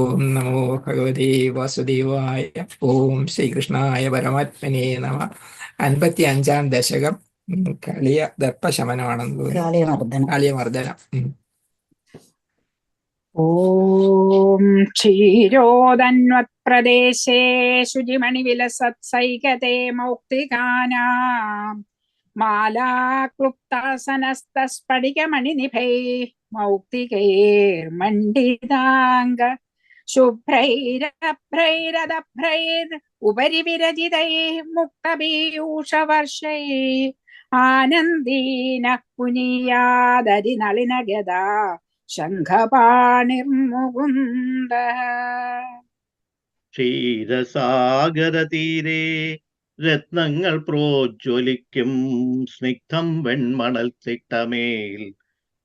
ഓം നമോ ഭഗവതി വാസുദേവായ ഓം ശ്രീകൃഷ്ണായ പരമാത്മനെ നമ. അൻപത്തി അഞ്ചാം ദശകം കളിയ ദർപ്പശമനമാണെന്ന് തോന്നുന്നു. കാളിയമർദ്ദനം. ഓം ക്ഷീരോദന്വത്പ്രദേശേ ശുചിമണിവിലസത്സൈകതേ മൗക്തികാനാം. മാലാക്ലുപ്താസനസ്തസ്ഫടികമണിനിഭൈ മൗക്തികൈർമണ്ഡിതാംഗ ശുഭ്രൈരഭ്രൈരദഭ്രൈർ ഉപരി വിരചിതൈ മുക്തപീയൂഷവർഷൈ ആനന്ദീന പുനീയാദരിനളിനഗദാ ശംഖപാണിർമുകുന്ദ. ക്ഷീരസാഗരതീരെ രത്നങ്ങൾ പ്രോജ്വലിക്കും സ്നിഗ്ധം വെൺമണൽ തിട്ടമേൽ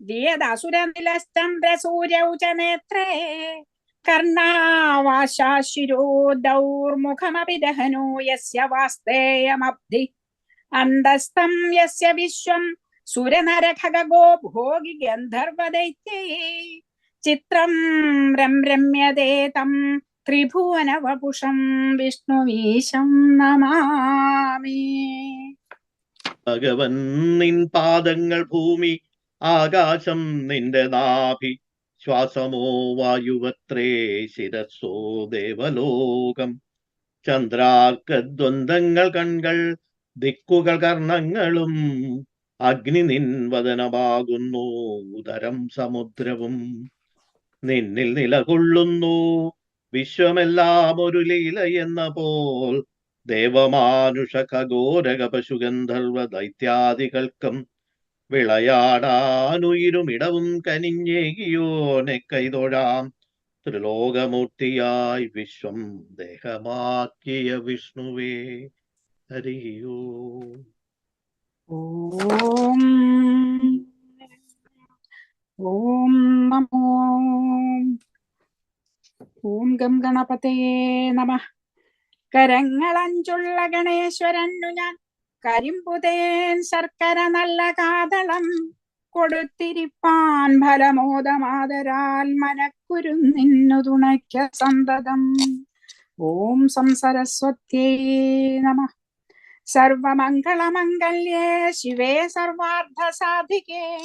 ദിയദസുരനിലശ്ചന്ദ്രസൂര്യൗ ച ദഹനോ യസ്യ വാസ്തേയമബ്ധി. അന്തസ്തം യസ്യ വിശ്വം സുരനരഖഗോ ഭോഗി ഗന്ധർവദൈത്യൈ. ചിത്രം രംരമ്യതേ തം ത്രിഭുവനവപുഷം വിഷ്ണുവീശം നമാമി. ഭഗവൻ നിൻ പാദങ്ങൾ ഭൂമി ആകാശം നിന്റെ നാഭി ശ്വാസമോ വായുവത്രേ ശിരസോ ദേവലോകം. ചന്ദ്രാർക്കദ്വന്ദ്ങ്ങൾ കൺകൾ ദിക്കുകൾ കർണങ്ങളും അഗ്നി നിൻവദനമാകുന്നു ഉദരം സമുദ്രവും നിന്നിൽ നിലകൊള്ളുന്നു വിശ്വമെല്ലാം ഒരു ലീല എന്ന പോൽ. ദേവമാനുഷ ഖഗോരക പശുഗന്ധർവ ദൈത്യാദികൾക്കും വിളയാടാനുയിരുമിടവും കനിഞ്ഞേകിയോനെ കൈതൊഴാം ത്രിലോകമൂർത്തിയായി വിശ്വം ദേഹമാക്കിയ വിഷ്ണുവേ ഹരിയോ. ഓം ഓം നമോ. ഓം ഗം ഗണപതയേ നമ. കരങ്ങളഞ്ചുള്ള ഗണേശ്വരനു ഞാൻ കരിമ്പുതേൻ ശർക്കര നല്ല കാതളം കൊടുത്തിരിപ്പാൻ ഫലമോദമാതരാൽ മനക്കുരു നിന്നു തുണയ്ക്ക സന്തതം. ഓം സംസരസ്വത്യേ നമ. സർവമംഗളമംഗല്യേ ശിവേ സർവാർത്ഥസാധികേ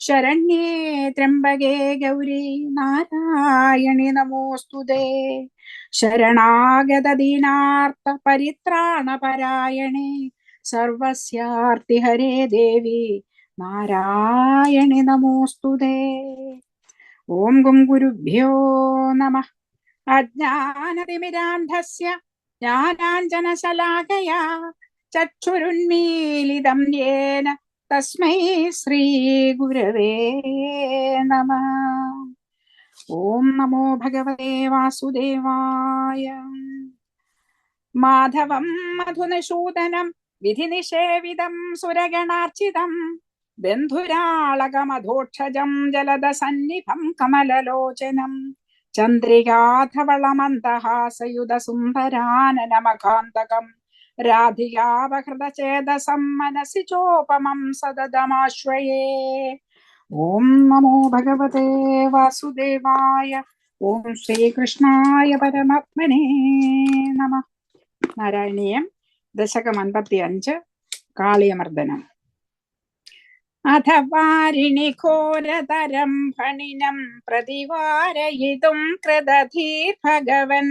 ശരണ്യേ ത്രംബകേ ഗൗരി നാരായണി നമോസ്തുതേ ശരണാഗത ദീനാർത്ഥ പരിത്രാണ പരായണേ. സർവസ്യാർത്തി ഹരേ ദേവി നാരായണി നമോസ്തുതേ ഓം ഗും ഗുരുഭ്യോ നമ. അജ്ഞാനതിമിരാന്ധസ്യ ജ്ഞാനാഞ്ജനശലാകയാ ചക്ഷുരുന്മീലിതം യേന തസ്മൈ ശ്രീ ഗുരവേ നമ. ഓം നമോ ഭഗവതേ വാസുദേവായ. മാധവം മധുനശൂദനം വിധിനിഷേവിതം സുരഗണാർച്ചിതം. ബന്ധുരാളകമധോക്ഷജം ജലദസന്നിഭം കമലലോചനം. ചന്ദ്രികാധവളമന്തഹാസയുധ സുന്ദരാനനമകാന്തകം രാധികാവഹൃതചേതസം മനസി ചോപമം സതതമാശ്രയേ. ഓം നമോ ഭഗവതേ വാസുദേവായ ഓം ശ്രീകൃഷ്ണായ പരമാത്മനേ നമ. നാരായണീയം. ദശകം അൻപത്തി അഞ്ച് കാളിയമർദ്ദനം. അഥ വാരിണി ഘോരതരം ഭണിനം പ്രതിവാരയിതും കൃതധീർ ഭഗവൻ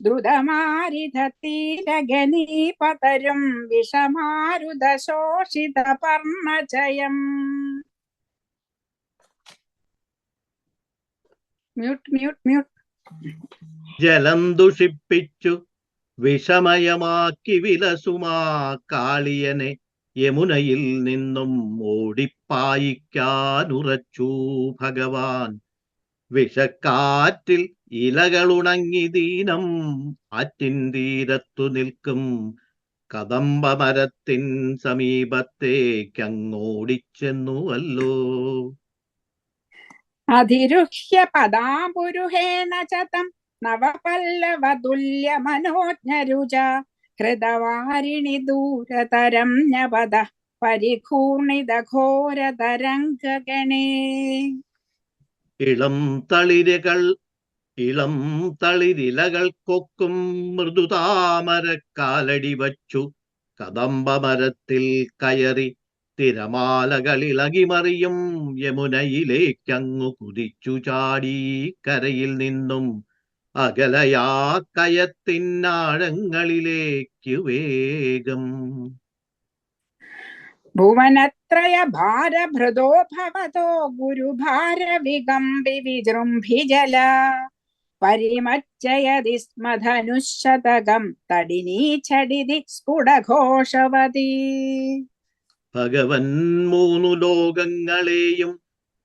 ദ്രുതമാരിധീരഗനീപതരും വിഷമാരുദശോഷിത പർണജയം മ്യൂട്ട്. ജലം ദുഷിപ്പിച്ചു വിഷമയമാക്കി വിലസുമാ കാളിയനെ യമുനയിൽ നിന്നും ഓടിപ്പായിക്കാനുറച്ചു ഭഗവാൻ. വിഷക്കാറ്റിൽ ഇലകളുണങ്ങി ദീനം ആറ്റിൻ തീരത്തു നിൽക്കും. കദംബമരത്തിൻ സമീപത്തേക്കങ്ങോടിച്ചെന്നുവല്ലോ അതിരുഹ്യ പദാപുരുഹേണ ച നവപല്ലവതുല്യ മനോജ്ഞരുച ഹൃദവാരിണി ദൂരതരം നപദ പരിഘൂർണിത ഘോരതരംഗണേ ഇളം തളിരകൾ ഇളം തളിരിലകൾ കൊക്കും മൃദുതാമരക്കാലടി വച്ചു. കദംബമരത്തിൽ കയറി തിരമാലകൾ ഇളകിമറിയും യമുനയിലേക്കങ്ങു കുതിച്ചു ചാടി കരയിൽ നിന്നും അകലയാ കയത്തിനാഴങ്ങളിലേക്ക് വേഗം. ഭുവനത്രയ ഭാരഭൃതോ ഭവതോ ഗുരുഭാര വികമ്പി വിജൃംഭിജല പരിമജ്ജയതി സ്മധനുശതകം തടിനീ ചടിതി സ്ഫുടഘോഷവതി. ഭഗവൻ മൂന്നു ലോകങ്ങളെയും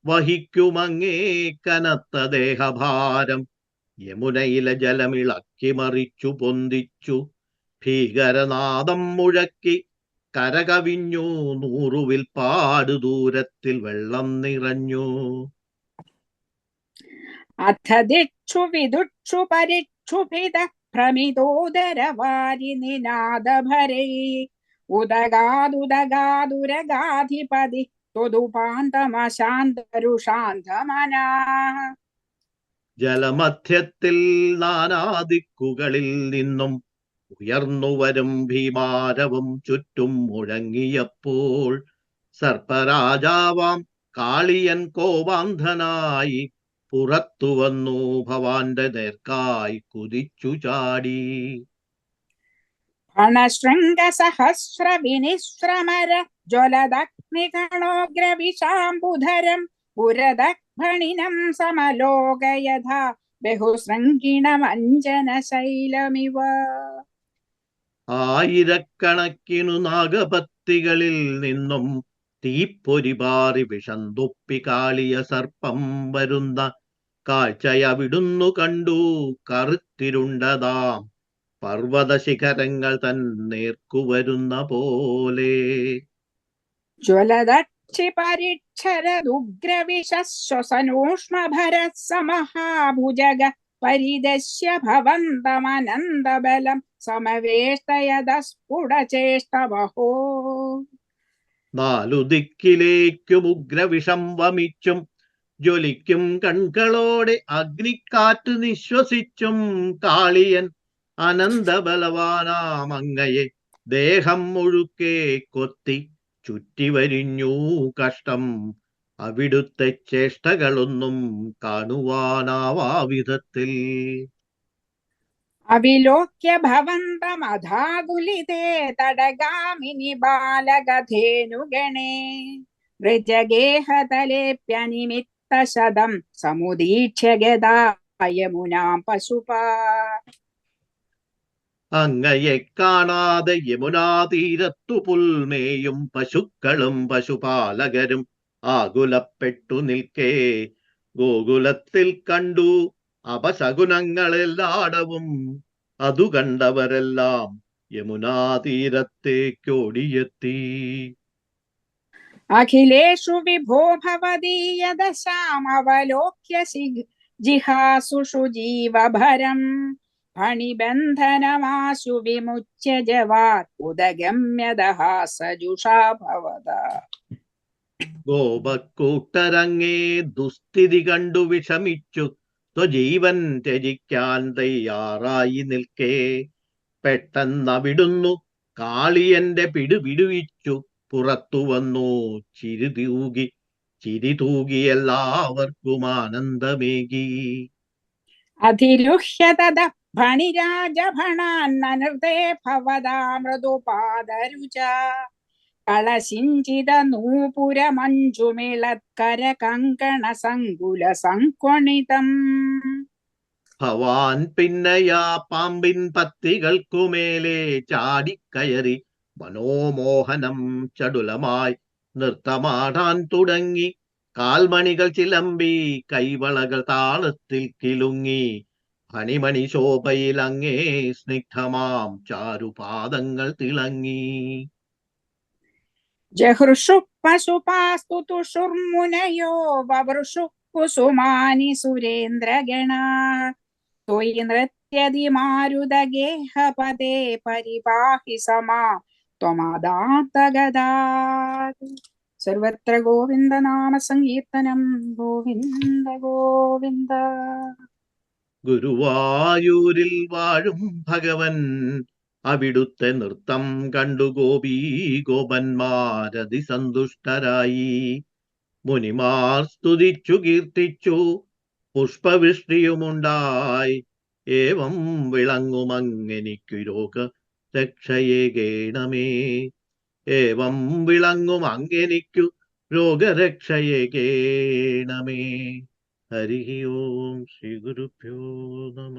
വഹിക്കുമങ്ങേ കനത്ത ദേഹഭാരം. യമുനയിലെ ജലമിളക്കി മറിച്ചു പൊന്തിച്ചു. ഭീകരനാദം മുഴക്കി കരകവിഞ്ഞു. നൂറുവിൽ പാട് ദൂരത്തിൽ വെള്ളം നിറഞ്ഞു. അഥ ദിക്ഷു വിദുക്ഷു പരിക്ഷുഭിത ഭ്രമിതോദരവാരി നിനാദഭരൈ. ഉദഗാദുദഗാദുരഗാധിപതി ത്വതുപാന്തമശാന്തരുഷാന്തമനാ ജലമധ്യത്തിൽ നാനാദിക്കുകളിൽ നിന്നും ഉയർന്നുവരും ഭീമാരവും ചുറ്റും മുഴങ്ങിയപ്പോൾ സർപ്പരാജാവാം കാളിയൻ കോപാന്ധനായി പുറത്തു വന്നു ഭവാന്റെ നേർക്കായി കുതിച്ചു ചാടി. ഫണശൃംഗസഹസ്ര വിനിശ്രമര പുരദഗ്ഭണിനം സമലോകയഥ ബഹുശൃംഗിണമഞ്ജനശൈലമിവ ആയിരക്കണക്കിനു നാഗപത്തികളിൽ നിന്നും തീപ്പൊരി പാറി വിഷം കാളിയ സർപ്പം വരുന്ന കാഴ്ചയവിടുന്നു കണ്ടു കറുത്തിരുണ്ടതാം പർവത ശിഖരങ്ങൾ തൻ നേർക്കുവരുന്ന പോലെ. സമഹാഭുജഗ പരിദശ്യ ഭവന്തമനന്തബലം സമവേഷ്ടയതസ്ഫുടചേഷ്ടവഹോ നാലു ദിക്കിലേക്കും ഉഗ്രവിഷം വമിച്ചും ജ്വലിക്കും കൺകളോടെ അഗ്നിക്കാറ്റ് നിശ്വസിച്ചും കാളിയൻ അനന്തബലവാനാമങ്ങയെ ദേഹം മുഴുക്കെ കൊത്തി ചുറ്റിവരിഞ്ഞു കഷ്ടം. അവിടുത്തെ ചേഷ്ടകളൊന്നും കാണുവാനാവാ വിധത്തിൽ അവിലോക്യ ഭവന്തമധാകുലിതേ തടഗാമിനി ബാലകധേനുഗണേ വൃജഗേഹതലേപ്യനിമിത്തശതം സമുദീക്ഷ്യ ഗദായമുനാം പശുപാ. അങ്ങയെ കാണാതെ യമുനാ തീരത്തു പുൽമേയും പശുക്കളും പശുപാലകരും ആകുലപ്പെട്ടു നിൽക്കേ. ഗോകുലത്തിൽ കണ്ടു അപശകുനങ്ങളെല്ലാടവും. അതു കണ്ടവരെല്ലാം യമുനാ തീരത്തേക്കോടിയെത്തി അഖിലേഷു വിഭോ ഭവദീയദശാമവലോക്യ ശി- ജിഹാസുഷു ജീവഭരം. ഫണിബന്ധനമാശു വിമുച്യ ജവാത് ഉദഗമ്യതഃ സജുഷാ ഭവത. ഗോപക്കൂട്ടരങ്ങേ ദുസ്ഥിതി കണ്ടു വിഷമിച്ചു. സ്വജീവൻ ത്യജിക്കാൻ തയ്യാറായി നിൽക്കേ. പെട്ടെന്നവിടുന്നു കാളിയന്റെ പിടുപിടുവിച്ചു പുറത്തു വന്നു ചിരി തൂകി. ചിരി തൂകി എല്ലാവർക്കും ആനന്ദമേകി. അധിരുഹ്യ ഭവതാ മൃദുപാദരുച കളശിഞ്ചിത നൂപുരമഞ്ജുമിളത്കര കങ്കണ സങ്കുല സങ്കൊണിതം ഭവാൻ പിന്നയാ പാമ്പിൻ പത്തികൾക്കുമേലെ ചാടിക്കയറി മനോമോഹനം ചടുലമായി നൃത്തമാടാൻ തുടങ്ങി. കാൽമണികൾ ചിലമ്പി കൈവളകൾ താളത്തിൽ കിലുങ്ങി. ഫണിമണി ശോഭയിലങ്ങേ സ്നിഗ്ധമാം ചാരുപാദങ്ങൾ തിളങ്ങി. ജഹൃഷു പശുപാസ്തുഷുർമുനയോ വവൃഷു കുസുമാനി സുരേന്ദ്രഗണ. ത്വയി നൃത്യതി മാരുതഗേഹപദേ പരിപാഹി സമാ ത്വമദാതഗദാ സർവത്ര ഗോവിന്ദ നാമ സങ്കീർത്തനം ഗോവിന്ദ ഗോവിന്ദ. ഗുരുവായൂരിൽ വാഴും ഭഗവൻ. അവിടുത്തെ നൃത്തം കണ്ടു ഗോപി ഗോപന്മാരതി സന്തുഷ്ടരായി. മുനിമാർ സ്തുതിച്ചു കീർത്തിച്ചു പുഷ്പവൃഷ്ടിയുമുണ്ടായി. ഏവം വിളങ്ങുമങ്ങനിക്കു രോഗ രക്ഷയെ കേണമേ ഏവം വിളങ്ങുമങ്ങനിക്കു രോഗരക്ഷയെ കേണമേ ഹരി ഓം ശ്രീ ഗുരുഭ്യോ നമ